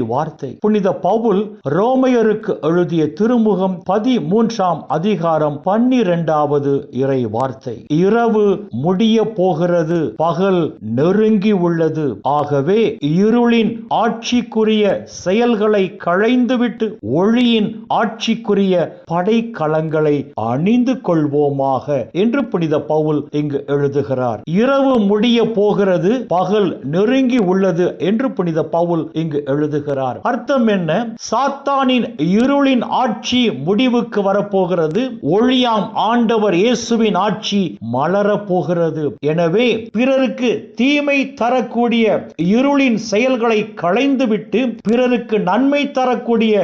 வார்த்தை. புனித பவுல் ரோமையருக்கு எழுதிய திருமுகம் பதிமூன்றாம் அதிகாரம் பன்னிரெண்டாவது இறை வார்த்தை. இரவு முடிய போகிறது பகல் நெருங்கி உள்ளது. ஆகவே இருளின் ஆட்சிக்குரிய செயல்களை களைந்துவிட்டு ஒளியின் ஆட்சிக்குரிய படைக்கலங்களை அணிந்து கொள்வோமாக என்று புனித பவுல் இங்கு எழுதுகிறார். இரவு முடிய போகிறது பகல் நெருங்கி உள்ளது என்று புனித பவுல் இங்கு எழுதுகிறார். சொல்லுகிறார். அர்த்தம் என்ன? சாத்தானின் இருளின் ஆட்சி முடிவுக்கு வரப்போகிறது. ஒளியாம் ஆண்டவர் இயேசுவின் ஆட்சி மலரப்போகிறது. எனவே பிறருக்கு தீமை தரக்கூடிய இருளின் செயல்களை களைந்துவிட்டு பிறருக்கு நன்மை தரக்கூடிய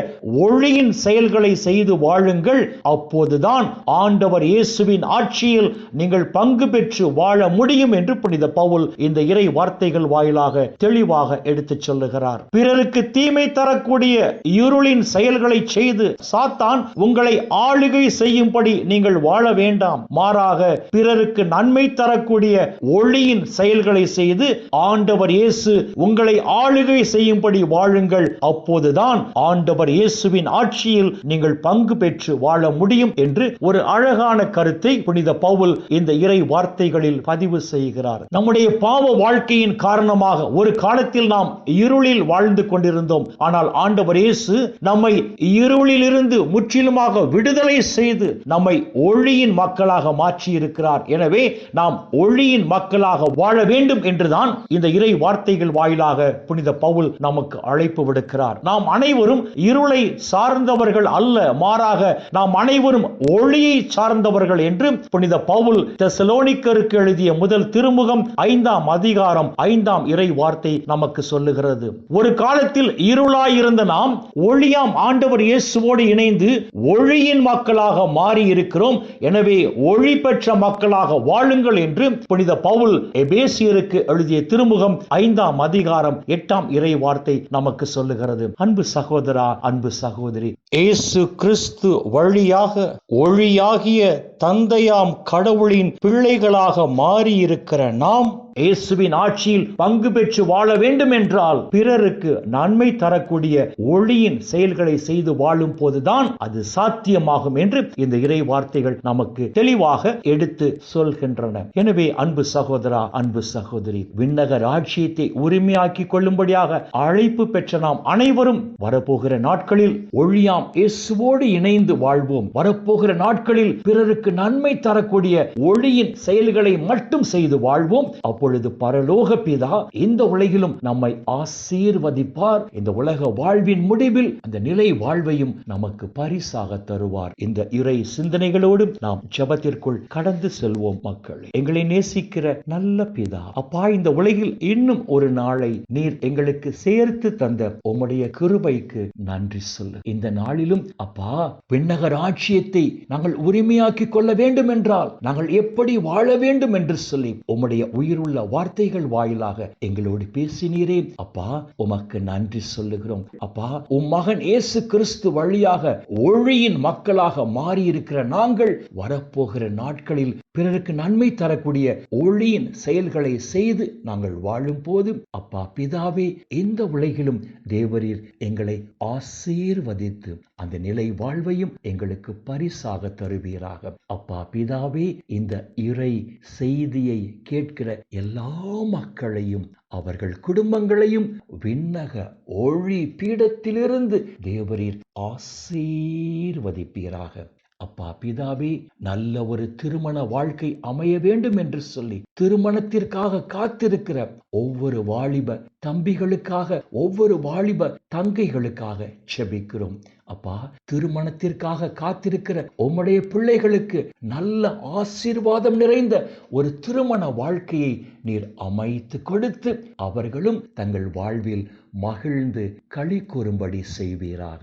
ஒளியின் செயல்களை செய்து வாழுங்கள். அப்போதுதான் ஆண்டவர் இயேசுவின் ஆட்சியில் நீங்கள் பங்கு பெற்று வாழ முடியும் என்று புனித பவுல் இந்த இறை வார்த்தைகள் வாயிலாக தெளிவாக எடுத்துச் சொல்லுகிறார். பிறருக்கு தீமை தரக்கூடிய இருளின் செயல்களை செய்து சாத்தான் உங்களை ஆளுகை செய்யும்படி நீங்கள் வாழ வேண்டாம். மாறாக பிறருக்கு நன்மை தரக்கூடிய ஒளியின் செயல்களை செய்து ஆண்டவர் இயேசு உங்களை ஆளுகை செய்யும்படி வாழுங்கள். அப்போதுதான் ஆண்டவர் இயேசுவின் ஆட்சியில் நீங்கள் பங்கு பெற்று வாழ முடியும் என்று ஒரு அழகான கருத்தை புனித பவுல் இந்த இறை வார்த்தைகளில் பதிவு செய்கிறார். நம்முடைய பாவ வாழ்க்கையின் காரணமாக ஒரு காலத்தில் நாம் இருளில் வாழ்ந்து கொண்டிருந்தோம் ஆனால் ஆண்டவர் இயேசு நம்மை இருளிலிருந்து முற்றிலுமாக விடுதலை செய்து நம்மை ஒளியின் மக்களாக மாற்றி இருக்கிறார் எனவே நாம் ஒளியின் மக்களாக வாழ வேண்டும் என்றுதான் இந்த இறை வார்த்தைகள் வாயிலாக புனித பவுல் நமக்கு அழைப்பு விடுக்கிறார். நாம் அனைவரும் இருளை சார்ந்தவர்கள் அல்ல. மாறாக நாம் அனைவரும் ஒளியை சார்ந்தவர்கள் என்று புனித பவுல் தெசலோனிக்கருக்கு எழுதிய முதல் திருமுகம் ஐந்தாம் அதிகாரம் ஐந்தாம் இறை வார்த்தை நமக்கு சொல்லுகிறது. ஒரு காலத்தில் உலகத்தில் இருளாயிருந்த நாம் ஒளியாம் ஆண்டவர் இயேசுவோடு இணைந்து ஒளியின் மக்களாக மாறி இருக்கிறோம் எனவே ஒளி பெற்ற மக்களாக வாழுங்கள் என்று புனித பவுல் எபேசியருக்கு எழுதிய திருமுகம் ஐந்தாம் அதிகாரம் எட்டாம் இறை வார்த்தை நமக்கு சொல்லுகிறது. அன்பு சகோதரா அன்பு சகோதரி ஏசு கிறிஸ்து வழியாக ஒளியாகிய தந்தையாம் கடவுளின் பிள்ளைகளாக மாறியிருக்கிற நாம் இயேசுவின் ஆட்சியில் பங்கு பெற்று வாழ வேண்டும் என்றால் பிறருக்கு நன்மை தரக்கூடிய ஒளியின் செயல்களை செய்து வாழும் போதுதான் அது சாத்தியமாகும் என்று இந்த இறை வார்த்தைகள் நமக்கு தெளிவாக எடுத்து சொல்கின்றன. எனவே அன்பு சகோதரா அன்பு சகோதரி விண்ணக ராட்சியத்தை உரிமையாக்கிக் கொள்ளும்படியாக அழைப்பு பெற்ற நாம் அனைவரும் வரப்போகிற நாட்களில் ஒழியாம் இயேசுவோடு இணைந்து வாழ்வோம். வரப்போகிற நாட்களில் பிறருக்கு நன்மை தரக்கூடிய ஒளியின் செயல்களை மட்டும் செய்து வாழ்வோம். அப்பொழுது பரலோக பிதா இந்த உலகிலும் நம்மை ஆசீர்வதிப்பார். இந்த உலக வாழ்வின் முடிவில் அந்த நிலை வாழ்வையும் நமக்கு பரிசாக தருவார். இந்த இறை சிந்தனைகளோடு நாம் ஜபத்திற்குள் கடந்து செல்வோம் மக்கள். எங்களை நேசிக்கிற நல்ல பிதா அப்பா இந்த உலகில் இன்னும் ஒரு நாளை நீர் எங்களுக்கு சேர்த்து தந்த உம்முடைய கிருபைக்கு நன்றி சொல்லு. இந்த நாளிலும் அப்பா விண்ணகராட்சியத்தை நாங்கள் உரிமையாக்கிக் கொள்ள வேண்டும் என்றால் நாங்கள் எப்படி வாழ வேண்டும் என்று சொல்லி உம்முடைய உயிருள்ள வார்த்தைகள் வாயிலாக எங்களோடு பேசினீரே. அப்பா உமக்கு நன்றி சொல்லுகிறோம். அப்பா உம் மகன் இயேசு கிறிஸ்து வழியாக ஒழியின் மக்களாக மாறி இருக்கிற நாங்கள் வரப்போகிற நாட்களில் பிறருக்கு நன்மை தரக்கூடிய ஒளியின் செயல்களை செய்து நாங்கள் வாழும் போது அப்பா பிதாவே இந்த உலகிலும் தேவரீர் எங்களை ஆசீர்வதித்து அந்த நிலை வாழ்வையும் எங்களுக்கு பரிசாக தருவீராக. அப்பா பிதாவே இந்த இறை செய்தியை கேட்கிற எல்லா மக்களையும் அவர்கள் குடும்பங்களையும் விண்ணக ஒளி பீடத்திலிருந்து தேவரீர் ஆசீர்வதிப்பீராக. அப்பா பிதாவே நல்ல ஒரு திருமண வாழ்க்கை அமைய வேண்டும் என்று சொல்லி திருமணத்திற்காக காத்திருக்கிற ஒவ்வொரு வாலிப தம்பிகளுக்காக ஒவ்வொரு வாலிப தங்கைகளுக்காக செபிக்கிறோம். அப்பா திருமணத்திற்காக காத்திருக்கிற உம்முடைய பிள்ளைகளுக்கு நல்ல ஆசீர்வாதம் நிறைந்த ஒரு திருமண வாழ்க்கையை நீர் அமைத்து கொடுத்து அவர்களும் தங்கள் வாழ்வில் மகிழ்ந்து களி கூறும்படி செய்வீராக.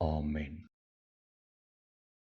ஆமேன்